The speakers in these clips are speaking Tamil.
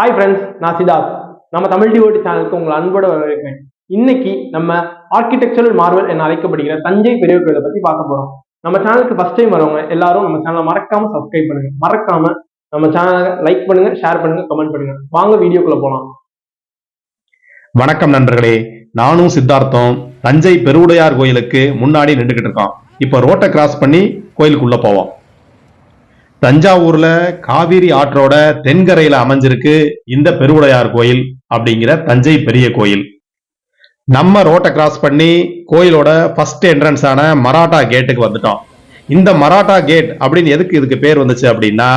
ஹாய் ஃப்ரெண்ட்ஸ் நான் சித்தார்த். நம்ம தமிழ் டிவோட்டி சேனலுக்கு உங்களை அன்போட வரவேற்கிறேன். இன்னைக்கு நம்ம ஆர்கிடெக்சரல் மார்வல் என அழைக்கப்படுகிற தஞ்சை பெரிய கோயிலை பத்தி பார்க்க போறோம். நம்ம சேனலுக்கு ஃபர்ஸ்ட் டைம் வரவங்க எல்லாரும் நம்ம சேனலை மறக்காம சப்ஸ்கிரைப் பண்ணுங்க. மறக்காம நம்ம சேனலை லைக் பண்ணுங்க ஷேர் பண்ணுங்க கமெண்ட் பண்ணுங்க. வாங்க வீடியோக்குள்ள போலாம். வணக்கம் நண்பர்களே. நானும் சித்தார்த்தம் தஞ்சை பெருவுடையார் கோயிலுக்கு முன்னாடி நின்றுகிட்டு இருக்கோம். இப்போ ரோட்டை கிராஸ் பண்ணி கோயிலுக்குள்ள போவோம். தஞ்சாவூர்ல காவிரி ஆற்றோட தென்கரையில அமைஞ்சிருக்கு இந்த பெருவுடையார் கோயில் அப்படிங்கிற தஞ்சை பெரிய கோயில். நம்ம ரோட்டை கிராஸ் பண்ணி கோயிலோட ஃபர்ஸ்ட் என்ட்ரன்ஸ் ஆன மராட்டா கேட்டுக்கு வந்துட்டோம். இந்த மராட்டா கேட் அப்படின்னு எதுக்கு இதுக்கு பேர் வந்துச்சு அப்படின்னா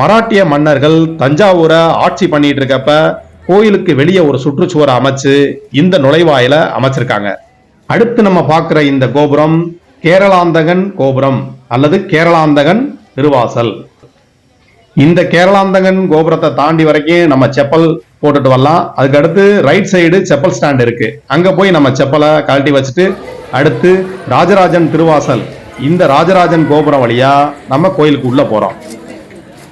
மராட்டிய மன்னர்கள் தஞ்சாவூரை ஆட்சி பண்ணிட்டு இருக்கப்ப கோயிலுக்கு வெளியே ஒரு சுற்றுச்சுவரை அமைச்சு இந்த நுழைவாயில அமைச்சிருக்காங்க. அடுத்து நம்ம பார்க்குற இந்த கோபுரம் கேரளாந்தகன் கோபுரம் அல்லது கேரளாந்தகன் திருவாசல். இந்த கேரளாந்தகன் கோபுரத்தை தாண்டி வரைக்கும் நம்ம செப்பல் போட்டுட்டு வரலாம். அதுக்கடுத்து ரைட் சைடு செப்பல் ஸ்டாண்ட் இருக்கு. அங்க போய் நம்ம செப்பலை கழட்டி வச்சுட்டு அடுத்து ராஜராஜன் திருவாசல். இந்த ராஜராஜன் கோபுரம் வழியா நம்ம கோயிலுக்கு உள்ள போறோம்.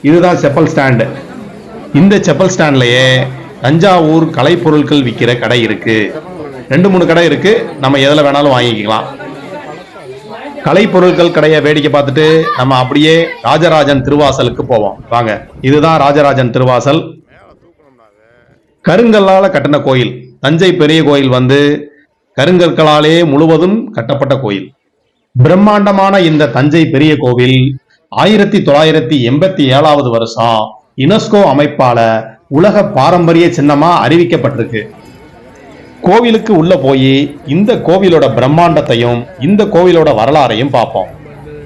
இதுதான் செப்பல் ஸ்டாண்டு இந்த செப்பல் ஸ்டாண்ட்லயே தஞ்சாவூர் கலைப்பொருட்கள் விற்கிற கடை இருக்கு. ரெண்டு மூணு கடை இருக்கு. நம்ம எதில் வேணாலும் வாங்கிக்கலாம். கலைப்பொருட்கள் கடையை வேடிக்கை பார்த்துட்டு நம்ம அப்படியே ராஜராஜன் திருவாசலுக்கு போவோம். வாங்க இதுதான் ராஜராஜன் திருவாசல். கருங்கல்லால் கட்டின கோயில். தஞ்சை பெரிய கோயில் வந்து கருங்கற்களாலே முழுவதும் கட்டப்பட்ட கோயில். பிரம்மாண்டமான இந்த தஞ்சை பெரிய கோவில் ஆயிரத்தி தொள்ளாயிரத்தி எண்பத்தி ஏழாவது வருஷம் யுனெஸ்கோ அமைப்பால உலக பாரம்பரிய சின்னமா அறிவிக்கப்பட்டிருக்கு. கோவிலுக்கு உள்ள போய் இந்த கோவிலோட பிரம்மாண்டத்தையும் இந்த கோவிலோட வரலாறையும் பார்ப்போம்.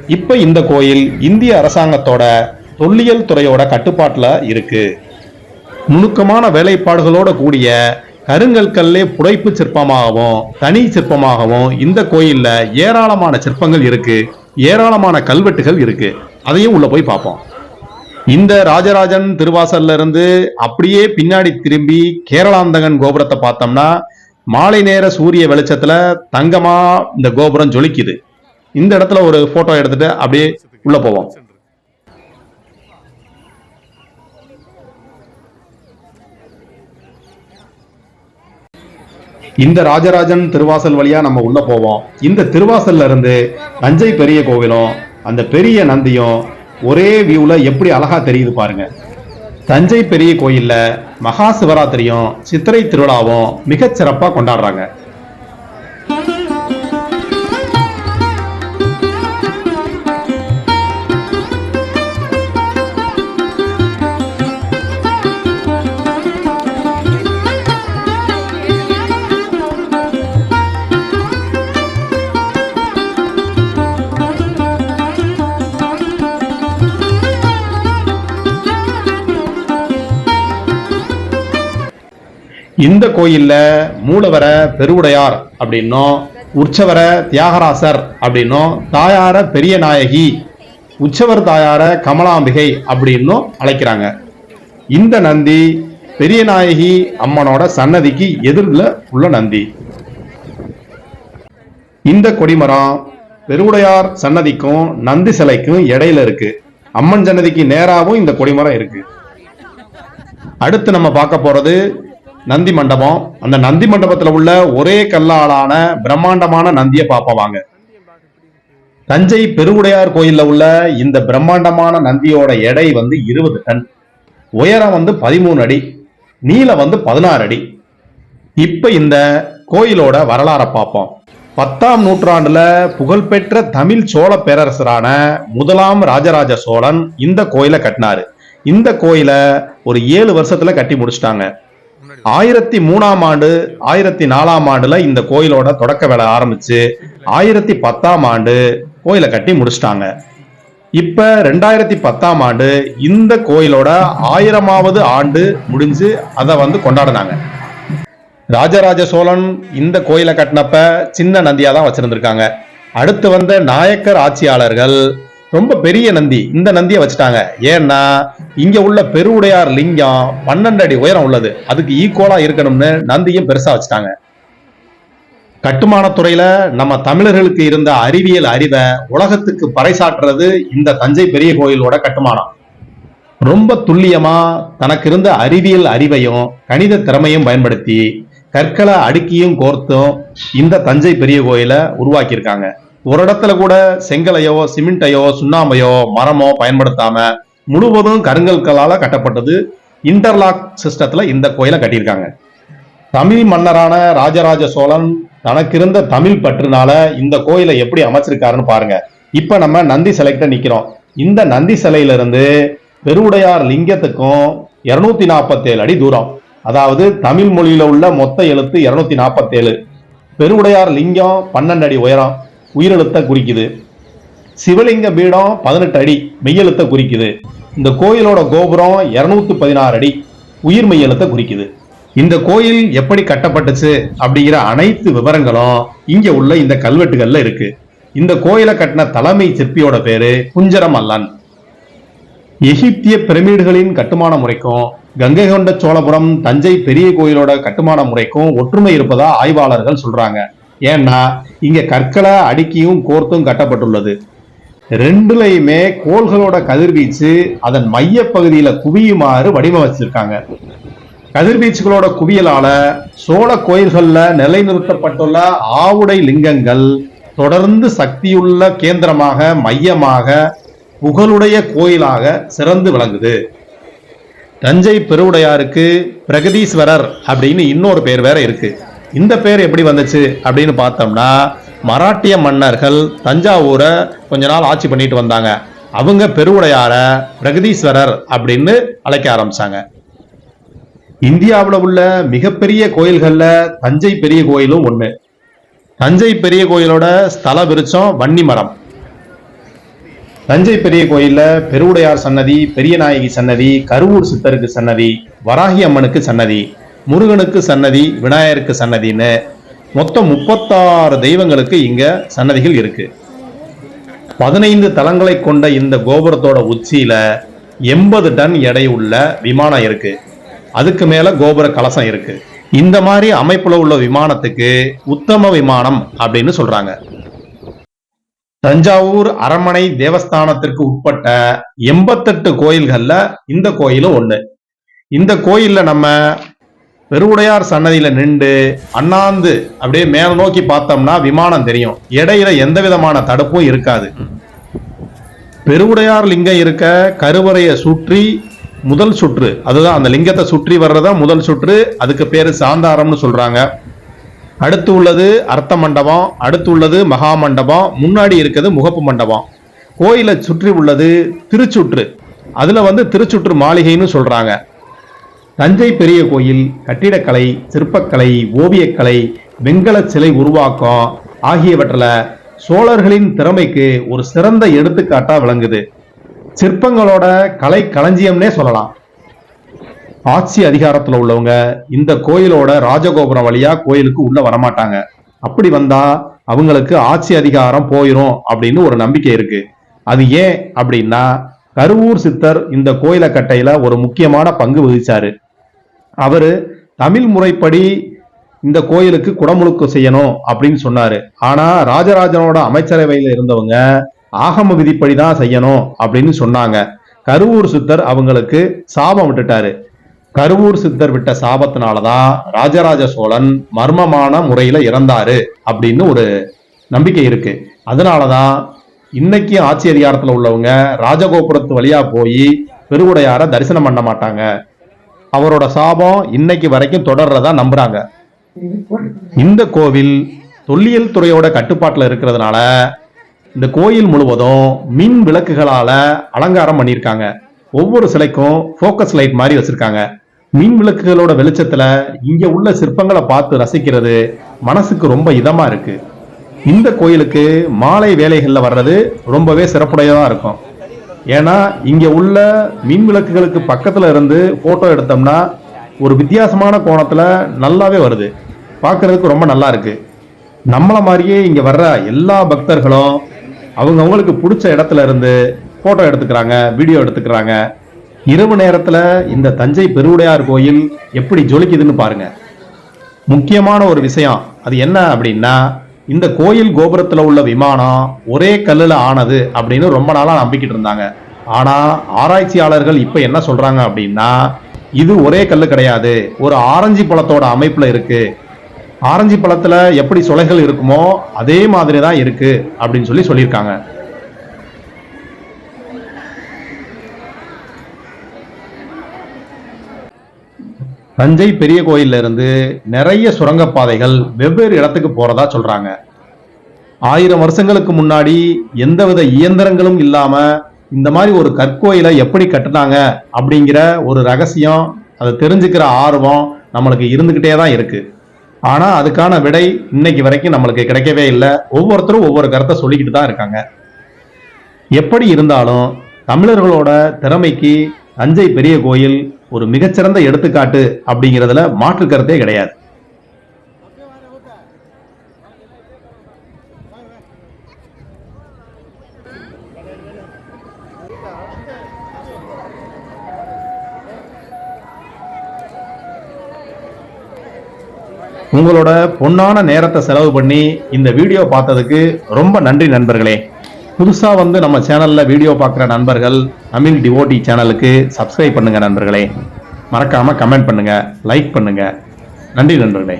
இப்ப இந்த கோயில் இந்திய அரசாங்கத்தோட தொல்லியல் துறையோட கட்டுப்பாட்டில் இருக்கு. நுணுக்கமான வேலைப்பாடுகளோட கூடிய கருங்கற்கல்லே புடைப்பு சிற்பமாகவும் தனி சிற்பமாகவும் இந்த கோயிலில் ஏராளமான சிற்பங்கள் இருக்கு. ஏராளமான கல்வெட்டுகள் இருக்கு. அதையும் உள்ள போய் பார்ப்போம். இந்த ராஜராஜன் திருவாசல்ல இருந்து அப்படியே பின்னாடி திரும்பி கேரளாந்தகன் கோபுரத்தை பார்த்தோம்னா மாலை நேர சூரிய வெளிச்சத்துல தங்கமா இந்த கோபுரம் ஜொலிக்குது. இந்த இடத்துல ஒரு போட்டோ எடுத்துட்டு அப்படியே உள்ள போவோம். இந்த ராஜராஜன் திருவாசல் வழியா நம்ம உள்ள போவோம். இந்த திருவாசல்ல இருந்து தஞ்சை பெரிய கோவிலும் அந்த பெரிய நந்தியும் ஒரே வியூல எப்படி அழகா தெரியுது பாருங்க. தஞ்சை பெரிய கோயிலில் மகா சிவராத்திரியும் சித்திரை திருவிழாவும் மிகச் சிறப்பாக கொண்டாடுறாங்க. இந்த கோயிலில் மூலவர பெருவுடையார் அப்படின்னும் உற்சவர தியாகராசர் அப்படின்னும் தாயார பெரிய நாயகி உற்சவர் தாயார கமலாம்பிகை அப்படின்னும் அழைக்கிறாங்க. இந்த நந்தி பெரிய நாயகி அம்மனோட சன்னதிக்கு எதிரில் உள்ள நந்தி. இந்த கொடிமரம் பெருவுடையார் சன்னதிக்கும் நந்தி சிலைக்கும் இடையில இருக்கு. அம்மன் சன்னதிக்கு நேராகவும் இந்த கொடிமரம் இருக்கு. அடுத்து நம்ம பார்க்க போறது நந்தி மண்டபம். அந்த நந்தி மண்டபத்துல உள்ள ஒரே கல்லாலான பிரம்மாண்டமான நந்தியை பார்ப்போம் வாங்க தஞ்சை பெருவுடையார் கோயில்ல உள்ள இந்த பிரம்மாண்டமான நந்தியோட எடை வந்து இருபது டன். உயரம் வந்து பதிமூணு அடி நீளம் வந்து பதினாறு அடி. இப்ப இந்த கோயிலோட வரலாறை பார்ப்போம். பத்தாம் நூற்றாண்டுல புகழ்பெற்ற தமிழ் சோழ பேரரசரான முதலாம் ராஜராஜ சோழன் இந்த கோயிலை கட்டினாரு. இந்த கோயிலை ஒரு ஏழு வருஷத்துல கட்டி முடிச்சிட்டாங்க. ஆயிரத்தி மூணாம் ஆண்டு ஆயிரத்தி நாலாம் ஆண்டுல இந்த கோயிலோட தொடக்க வேலை ஆரம்பிச்சு ஆயிரத்தி பத்தாம் ஆண்டு கோயிலை கட்டி முடிச்சிட்டாங்க. இப்ப ரெண்டாயிரத்தி பத்தாம் ஆண்டு இந்த கோயிலோட ஆயிரமாவது ஆண்டு முடிஞ்சு அதை வந்து கொண்டாடினாங்க. ராஜராஜ சோழன் இந்த கோயிலை கட்டினப்ப சின்ன நந்தியா தான் வச்சிருந்திருக்காங்க. அடுத்து வந்த நாயக்கர் ஆட்சியாளர்கள் ரொம்ப பெரிய நந்தி இந்த நந்தியை வச்சுட்டாங்க. ஏன்னா இங்க உள்ள பெருவுடையார் லிங்கம் பன்னெண்டு அடி உயரம் உள்ளது. அதுக்கு ஈக்குவலா இருக்கணும்னு நந்தியும் பெருசா வச்சுட்டாங்க. கட்டுமானத்துறையில நம்ம தமிழர்களுக்கு இருந்த அறிவியல் அறிவை உலகத்துக்கு பறைசாற்றுறது இந்த தஞ்சை பெரிய கோயிலோட கட்டுமானம். ரொம்ப துல்லியமா தனக்கு இருந்த அறிவியல் அறிவையும் கணித திறமையும் பயன்படுத்தி கற்களை அடுக்கியும் கோர்த்தும் இந்த தஞ்சை பெரிய கோயிலை உருவாக்கியிருக்காங்க. ஒரு இடத்துல கூட செங்கலையோ சிமெண்டையோ சுண்ணாம்பையோ மரமோ பயன்படுத்தாம முழுவதும் கருங்கற்களால் கட்டப்பட்டது. இன்டர்லாக் சிஸ்டத்தில் இந்த கோயிலை கட்டியிருக்காங்க. தமிழ் மன்னரான ராஜராஜ சோழன் தனக்கு இருந்த தமிழ் பற்றுனால இந்த கோயிலை எப்படி அமைச்சிருக்காருன்னு பாருங்க. இப்ப நம்ம நந்தி சிலைக்கிட்ட நிக்கிறோம். இந்த நந்தி சிலையிலிருந்து பெருவுடையார் லிங்கத்துக்கும் இருநூத்தி நாற்பத்தேழு அடி தூரம். அதாவது தமிழ் மொழியில உள்ள மொத்த எழுத்து இருநூத்தி நாற்பத்தேழு பெருவுடையார் லிங்கம் பன்னெண்டு அடி உயரம். உயிரெழுத்தை குறிக்குது. சிவலிங்க பீடம் பதினெட்டு அடி மெய்யெழுத்தை குறிக்குது. இந்த கோயிலோட கோபுரம் இருநூத்தி பதினாறு அடி உயிர் மெய்யெழுத்தை குறிக்குது. இந்த கோயில் எப்படி கட்டப்பட்டுச்சு அப்படிங்கிற அனைத்து விவரங்களும் இங்க உள்ள இந்த கல்வெட்டுகள்ல இருக்கு. இந்த கோயிலை கட்டின தலைமை சிற்பியோட பேரு குஞ்சரம் அல்லன் எகிப்திய பிரமிடுகளின் கட்டுமான முறைக்கும் கங்கை கொண்ட சோழபுரம் தஞ்சை பெரிய கோயிலோட கட்டுமான முறைக்கும் ஒற்றுமை இருப்பதா ஆய்வாளர்கள் சொல்றாங்க. ஏன்னா இங்க கற்களை அடுக்கியும் கோர்த்தும் கட்டப்பட்டுள்ளது. ரெண்டுலையுமே கோள்களோட கதிர்வீச்சு அதன் மைய பகுதியில குவியுமாறு வடிவமைச்சிருக்காங்க. கதிர்வீச்சுகளோட குவியலால சோழ கோயில்கள்ல நிலைநிறுத்தப்பட்டுள்ள ஆவுடை லிங்கங்கள் தொடர்ந்து சக்தியுள்ள கேந்திரமாக மையமாக புகழுடைய கோயிலாக சிறந்து விளங்குது. தஞ்சை பெருவுடையாருக்கு பிரகதீஸ்வரர் அப்படின்னு இன்னொரு பேர் வேற இருக்கு. இந்த பேர் எப்படி வந்துச்சு அப்படின்னு பார்த்தோம்னா மராட்டிய மன்னர்கள் தஞ்சாவூரை கொஞ்ச நாள் ஆட்சி பண்ணிட்டு வந்தாங்க. அவங்க பெருவுடையார பிரகதீஸ்வரர் அப்படின்னு அழைக்க ஆரம்பிச்சாங்க. இந்தியாவில் உள்ள மிகப்பெரிய கோயில்களில் தஞ்சை பெரிய கோயிலும் ஒன்று தஞ்சை பெரிய கோயிலோட ஸ்தல விருச்சம் வன்னி மரம் தஞ்சை பெரிய கோயிலில் பெருவுடையார் சன்னதி பெரியநாயகி சன்னதி கருவூர் சித்தருக்கு சன்னதி வராகி அம்மனுக்கு சன்னதி முருகனுக்கு சன்னதி விநாயகருக்கு சன்னதின்னு மொத்தம் முப்பத்தாறு தெய்வங்களுக்கு இங்க சன்னதிகள் இருக்கு. பதினைந்து தலங்களை கொண்ட இந்த கோபுரத்தோட உச்சியில எண்பது டன் எடை உள்ள விமானம் இருக்கு. அதுக்கு மேல கோபுர கலசம் இருக்கு. இந்த மாதிரி அமைப்புல உள்ள விமானத்துக்கு உத்தம விமானம் அப்படின்னு சொல்றாங்க. தஞ்சாவூர் அரண்மனை தேவஸ்தானத்திற்கு உட்பட்ட எண்பத்தெட்டு கோயில்கள்ல இந்த கோயிலும் ஒண்ணு. இந்த கோயில்ல நம்ம பெருவுடையார் சன்னதியில நின்று அண்ணாந்து அப்படியே மேல நோக்கி பார்த்தோம்னா விமானம் தெரியும். இடையில எந்த விதமான தடுப்பும் இருக்காது. பெருவுடையார் லிங்கம் இருக்க கருவறையை சுற்றி முதல் சுற்று அதுதான் அந்த லிங்கத்தை சுற்றி வர்றதா முதல் சுற்று அதுக்கு பேரு சாந்தாரம்னு சொல்றாங்க. அடுத்து உள்ளது அர்த்த மண்டபம் அடுத்து உள்ளது மகா மண்டபம் முன்னாடி இருக்கிறது முகப்பு மண்டபம். கோயிலை சுற்றி உள்ளது திருச்சுற்று. அதுல வந்து திருச்சுற்று மாளிகைன்னு சொல்றாங்க. தஞ்சை பெரிய கோயில் கட்டிடக்கலை சிற்பக்கலை ஓவியக்கலை வெண்கல சிலை உருவாக்கம் ஆகியவற்றில் சோழர்களின் திறமைக்கு ஒரு சிறந்த எடுத்துக்காட்டா விளங்குது. சிற்பங்களோட கலை களஞ்சியம்னே சொல்லலாம். ஆட்சி அதிகாரத்துல உள்ளவங்க இந்த கோயிலோட ராஜகோபுரம் வழியா கோயிலுக்கு உள்ள வரமாட்டாங்க. அப்படி வந்தா அவங்களுக்கு ஆட்சி அதிகாரம் போயிரும் அப்படின்னு ஒரு நம்பிக்கை இருக்கு. அது ஏன் அப்படின்னா கருவூர் சித்தர் இந்த கோயில கட்டையில ஒரு முக்கியமான பங்கு வகிச்சாரு. அவரு தமிழ் முறைப்படி இந்த கோயிலுக்கு குடமுழுக்கு செய்யணும் அப்படின்னு சொன்னாரு. ஆனா ராஜராஜனோட அமைச்சரவையில இருந்தவங்க ஆகம விதிப்படி தான் செய்யணும் அப்படின்னு சொன்னாங்க. கருவூர் சித்தர் அவங்களுக்கு சாபம் விட்டுட்டாரு. கருவூர் சித்தர் விட்ட சாபத்தினாலதான் ராஜராஜ சோழன் மர்மமான முறையில இறந்தாரு அப்படின்னு ஒரு நம்பிக்கை இருக்கு. அதனாலதான் இன்னைக்கு ஆட்சி அதிகாரத்துல உள்ளவங்க ராஜகோபுரத்து வழியா போய் பெருவுடையார தரிசனம் பண்ண மாட்டாங்க. அவரோட சாபம் இன்னைக்கு வரைக்கும் தொடர்றதா நம்புறாங்க. இந்த கோவில் தொல்லியல் துறையோட கட்டுப்பாட்டில் இருக்கிறதுனால இந்த கோயில் முழுவதும் மின் விளக்குகளால அலங்காரம் பண்ணியிருக்காங்க. ஒவ்வொரு சிலைக்கும் ஃபோக்கஸ் லைட் மாதிரி வச்சிருக்காங்க. மின் விளக்குகளோட வெளிச்சத்துல இங்க உள்ள சிற்பங்களை பார்த்து ரசிக்கிறது மனசுக்கு ரொம்ப இதமா இருக்கு. இந்த கோயிலுக்கு மாலை வேலைகளில் வர்றது ரொம்பவே சிறப்புடையதாக இருக்கும். ஏன்னா இங்கே உள்ள மின் விளக்குகளுக்கு பக்கத்தில் இருந்து ஃபோட்டோ எடுத்தோம்னா ஒரு வித்தியாசமான கோணத்தில் நல்லாவே வருது. பார்க்குறதுக்கு ரொம்ப நல்லா இருக்கு. நம்மளை மாதிரியே இங்கே வர்ற எல்லா பக்தர்களும் அவங்கவுங்களுக்கு பிடிச்ச இடத்துல இருந்து ஃபோட்டோ எடுத்துக்கிறாங்க வீடியோ எடுத்துக்கிறாங்க. இரவு நேரத்தில் இந்த தஞ்சை பெருவுடையார் கோயில் எப்படி ஜொலிக்குதுன்னு பாருங்க. முக்கியமான ஒரு விஷயம் அது என்ன அப்படின்னா இந்த கோயில் கோபுரத்துல உள்ள விமானம் ஒரே கல்லுல ஆனது அப்படின்னு ரொம்ப நாளா நம்பிக்கிட்டு இருந்தாங்க. ஆனா ஆராய்ச்சியாளர்கள் இப்ப என்ன சொல்றாங்க அப்படின்னா இது ஒரே கல்லு கிடையாது. ஒரு ஆரஞ்சு பழத்தோட அமைப்புல இருக்கு. ஆரஞ்சு பழத்துல எப்படி சுலைகள் இருக்குமோ அதே மாதிரி தான் இருக்கு அப்படின்னு சொல்லி சொல்லியிருக்காங்க. தஞ்சை பெரிய கோயில்ல இருந்து நிறைய சுரங்கப்பாதைகள் வெவ்வேறு இடத்துக்கு போறதா சொல்றாங்க. ஆயிரம் வருஷங்களுக்கு முன்னாடி எந்தவித இயந்திரங்களும் இல்லாம இந்த மாதிரி ஒரு கற்கோயிலை எப்படி கட்டுனாங்க அப்படிங்கிற ஒரு ரகசியம் அதை தெரிஞ்சுக்கிற ஆர்வம் நம்மளுக்கு இருந்துகிட்டே தான் இருக்கு. ஆனா அதுக்கான விடை இன்னைக்கு வரைக்கும் நம்மளுக்கு கிடைக்கவே இல்லை. ஒவ்வொருத்தரும் ஒவ்வொரு கருத்தை சொல்லிக்கிட்டு தான் இருக்காங்க. எப்படி இருந்தாலும் தமிழர்களோட திறமைக்கு தஞ்சை பெரிய கோயில் ஒரு மிகச்சிறந்த எடுத்துக்காட்டு அப்படிங்கிறதுல மாற்று கருத்தே கிடையாது. உங்களோட பொன்னான நேரத்தை செலவு பண்ணி இந்த வீடியோ பார்த்ததுக்கு ரொம்ப நன்றி நண்பர்களே. புதுசா வந்து நம்ம சேனல்ல வீடியோ பார்க்குற நண்பர்கள் தமிழ் டிவோட்டி சேனலுக்கு சப்ஸ்கிரைப் பண்ணுங்கள் நண்பர்களே. மறக்காமல் கமெண்ட் பண்ணுங்கள் லைக் பண்ணுங்கள் நன்றி நண்பர்களே.